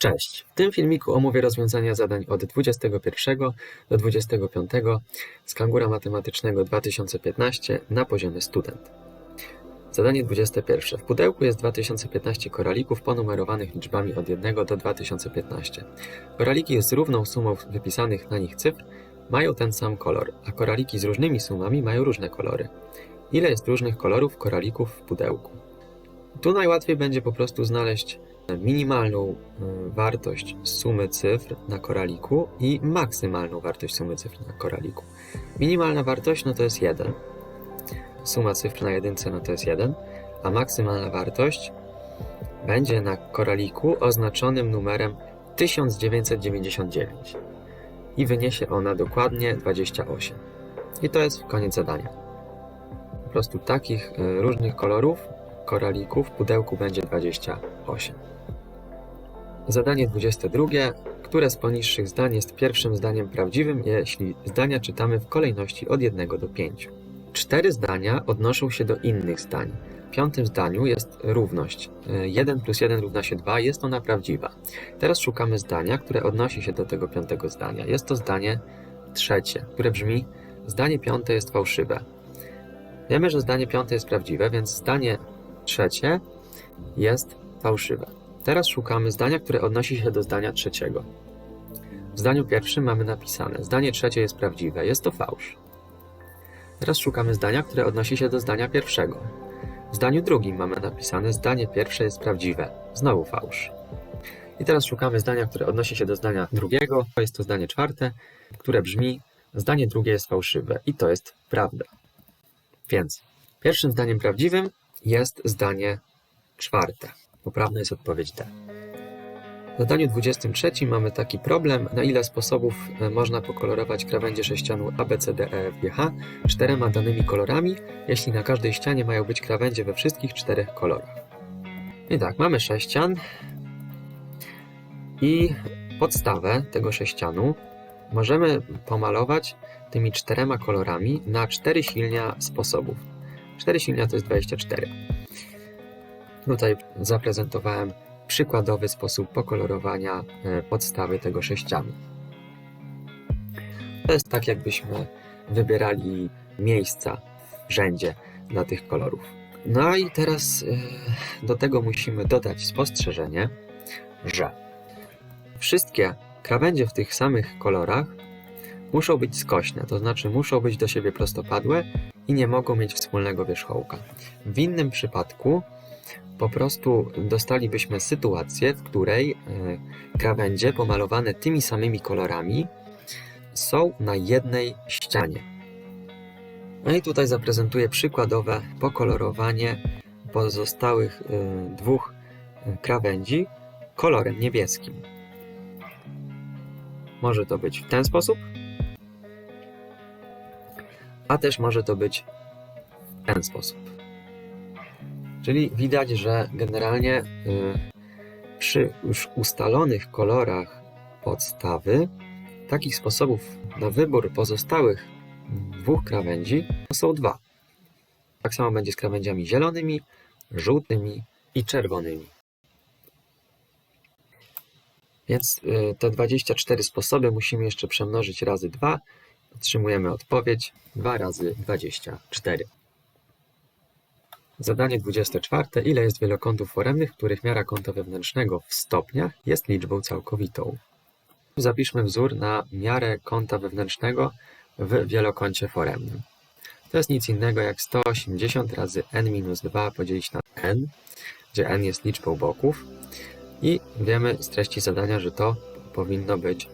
Cześć! W tym filmiku omówię rozwiązania zadań od 21 do 25 z Kangura Matematycznego 2015 na poziomie student. Zadanie 21. W pudełku jest 2015 koralików ponumerowanych liczbami od 1 do 2015. Koraliki z równą sumą wypisanych na nich cyfr mają ten sam kolor, a koraliki z różnymi sumami mają różne kolory. Ile jest różnych kolorów koralików w pudełku? Tu najłatwiej będzie po prostu znaleźć minimalną y, wartość sumy cyfr na koraliku i maksymalną wartość sumy cyfr na koraliku. Minimalna wartość no to jest 1. Suma cyfr na jedynce no to jest 1, a maksymalna wartość będzie na koraliku oznaczonym numerem 1999 i wyniesie ona dokładnie 28. I to jest koniec zadania. Po prostu takich y, różnych kolorów koralików w pudełku będzie 28. Zadanie 22. Które z poniższych zdań jest pierwszym zdaniem prawdziwym, jeśli zdania czytamy w kolejności od 1 do 5? Cztery zdania odnoszą się do innych zdań. W piątym zdaniu jest równość. 1 plus 1 równa się 2, jest ona prawdziwa. Teraz szukamy zdania, które odnosi się do tego piątego zdania. Jest to zdanie trzecie, które brzmi: Zdanie piąte jest fałszywe. Wiemy, że zdanie piąte jest prawdziwe, więc zdanie trzecie jest fałszywe. Teraz szukamy zdania, które odnosi się do zdania trzeciego. W zdaniu pierwszym mamy napisane: Zdanie trzecie jest prawdziwe, jest to fałsz. Teraz szukamy zdania, które odnosi się do zdania pierwszego. W zdaniu drugim mamy napisane: Zdanie pierwsze jest prawdziwe, znowu fałsz. I teraz szukamy zdania, które odnosi się do zdania drugiego. Jest to zdanie czwarte, które brzmi: Zdanie drugie jest fałszywe i to jest prawda. Więc pierwszym zdaniem prawdziwym jest zdanie czwarte. Poprawna jest odpowiedź D. W zadaniu 23 mamy taki problem, na ile sposobów e, można pokolorować krawędzie sześcianu A, B, C, D, E, F, G, H czterema danymi kolorami, jeśli na każdej ścianie mają być krawędzie we wszystkich czterech kolorach. I tak, mamy sześcian i podstawę tego sześcianu możemy pomalować tymi czterema kolorami na cztery silnia sposobów. Cztery silnia to jest 24. Tutaj zaprezentowałem przykładowy sposób pokolorowania e, podstawy tego sześcianu. To jest tak, jakbyśmy wybierali miejsca w rzędzie dla tych kolorów. No i teraz e, do tego musimy dodać spostrzeżenie, że wszystkie krawędzie w tych samych kolorach muszą być skośne, to znaczy muszą być do siebie prostopadłe i nie mogą mieć wspólnego wierzchołka. W innym przypadku po prostu dostalibyśmy sytuację, w której e, krawędzie pomalowane tymi samymi kolorami są na jednej ścianie. No i tutaj zaprezentuję przykładowe pokolorowanie pozostałych e, dwóch e, krawędzi kolorem niebieskim. Może to być w ten sposób, a też może to być w ten sposób. Czyli widać, że generalnie y, przy już ustalonych kolorach podstawy takich sposobów na wybór pozostałych dwóch krawędzi są dwa. Tak samo będzie z krawędziami zielonymi, żółtymi i czerwonymi. Więc y, te 24 sposoby musimy jeszcze przemnożyć razy 2. Otrzymujemy odpowiedź 2 razy 24. Zadanie 24. Ile jest wielokątów foremnych, których miara kąta wewnętrznego w stopniach jest liczbą całkowitą? Zapiszmy wzór na miarę kąta wewnętrznego w wielokącie foremnym. To jest nic innego jak 180 razy n-2 podzielić na n, gdzie n jest liczbą boków i wiemy z treści zadania, że to powinno być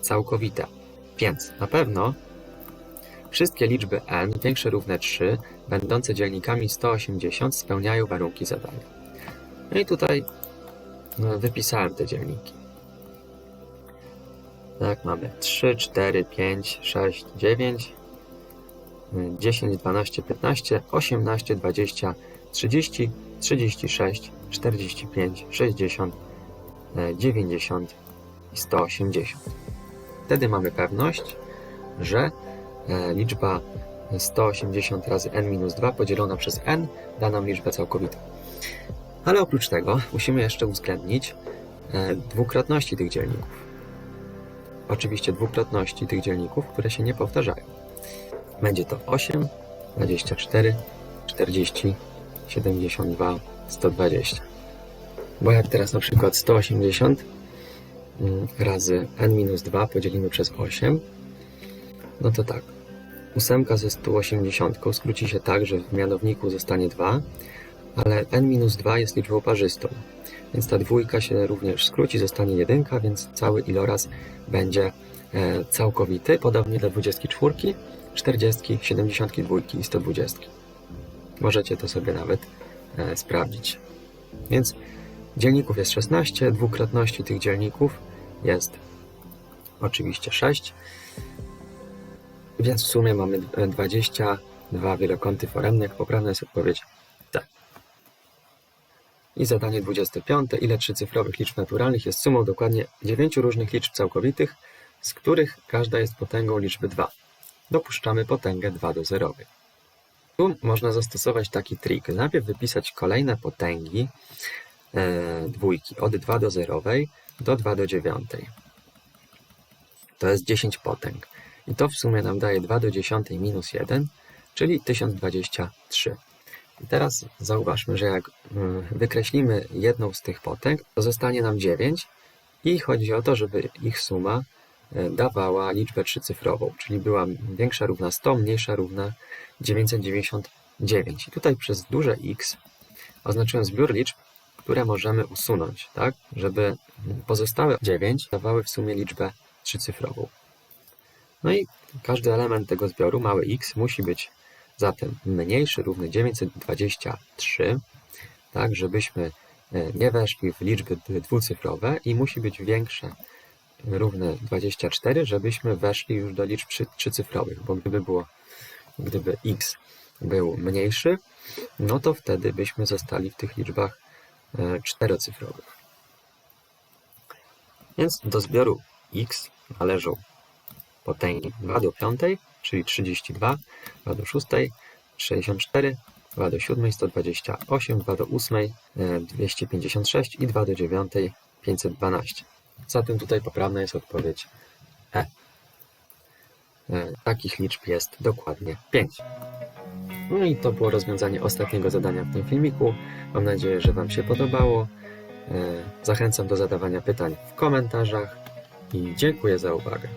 całkowite. Więc na pewno Wszystkie liczby n większe równe 3, będące dzielnikami 180, spełniają warunki zadania. No i tutaj no, wypisałem te dzielniki. Tak, mamy 3, 4, 5, 6, 9, 10, 12, 15, 18, 20, 30, 36, 45, 60, 90 i 180. Wtedy mamy pewność, że liczba 180 razy n-2 podzielona przez n da nam liczbę całkowitą. Ale oprócz tego musimy jeszcze uwzględnić e, dwukrotności tych dzielników. Oczywiście dwukrotności tych dzielników, które się nie powtarzają. Będzie to 8, 24, 40, 72, 120. Bo jak teraz na przykład 180 mm, razy n-2 podzielimy przez 8, no to tak. Ósemka ze 180 skróci się tak, że w mianowniku zostanie 2, ale n-2 jest liczbą parzystą. Więc ta dwójka się również skróci, zostanie jedynka, więc cały iloraz będzie e, całkowity, podobnie do 24, 40, 72 i 120. Możecie to sobie nawet e, sprawdzić. Więc dzielników jest 16, dwukrotności tych dzielników jest oczywiście 6, więc w sumie mamy e, 22 wielokąty foremne. Jak poprawna jest odpowiedź D. I zadanie 25. Ile trzycyfrowych liczb naturalnych jest sumą dokładnie 9 różnych liczb całkowitych, z których każda jest potęgą liczby 2? Dopuszczamy potęgę 2 do zerowej. Tu można zastosować taki trik. Najpierw wypisać kolejne potęgi e, dwójki od 2 do zerowej do 2 do dziewiątej. To jest 10 potęg. I to w sumie nam daje 2 do 10 minus 1, czyli 1023. I teraz zauważmy, że jak mm, wykreślimy jedną z tych potęg, to zostanie nam 9 i chodzi o to, żeby ich suma e, dawała liczbę trzycyfrową, czyli była większa równa 100, mniejsza równa 999. I tutaj przez duże X oznaczyłem zbiór liczb, które możemy usunąć, tak, żeby pozostałe 9 dawały w sumie liczbę trzycyfrową. No i każdy element tego zbioru, mały x, musi być zatem mniejszy, równy 923, tak, żebyśmy e, nie weszli w liczby dwucyfrowe i musi być większe, równe 24, żebyśmy weszli już do liczb trzy- trzycyfrowych, bo gdyby było, gdyby x był mniejszy, no to wtedy byśmy zostali w tych liczbach e, czterocyfrowych. Więc do zbioru x należą potęgi 2 do 5, czyli 32, 2 do 6, 64, 2 do 7, 128, 2 do 8, e, 256 i 2 do 9, 512. Zatem tutaj poprawna jest odpowiedź E. E, Takich liczb jest dokładnie 5. No i to było rozwiązanie ostatniego zadania w tym filmiku. Mam nadzieję, że Wam się podobało. E, Zachęcam do zadawania pytań w komentarzach i dziękuję za uwagę.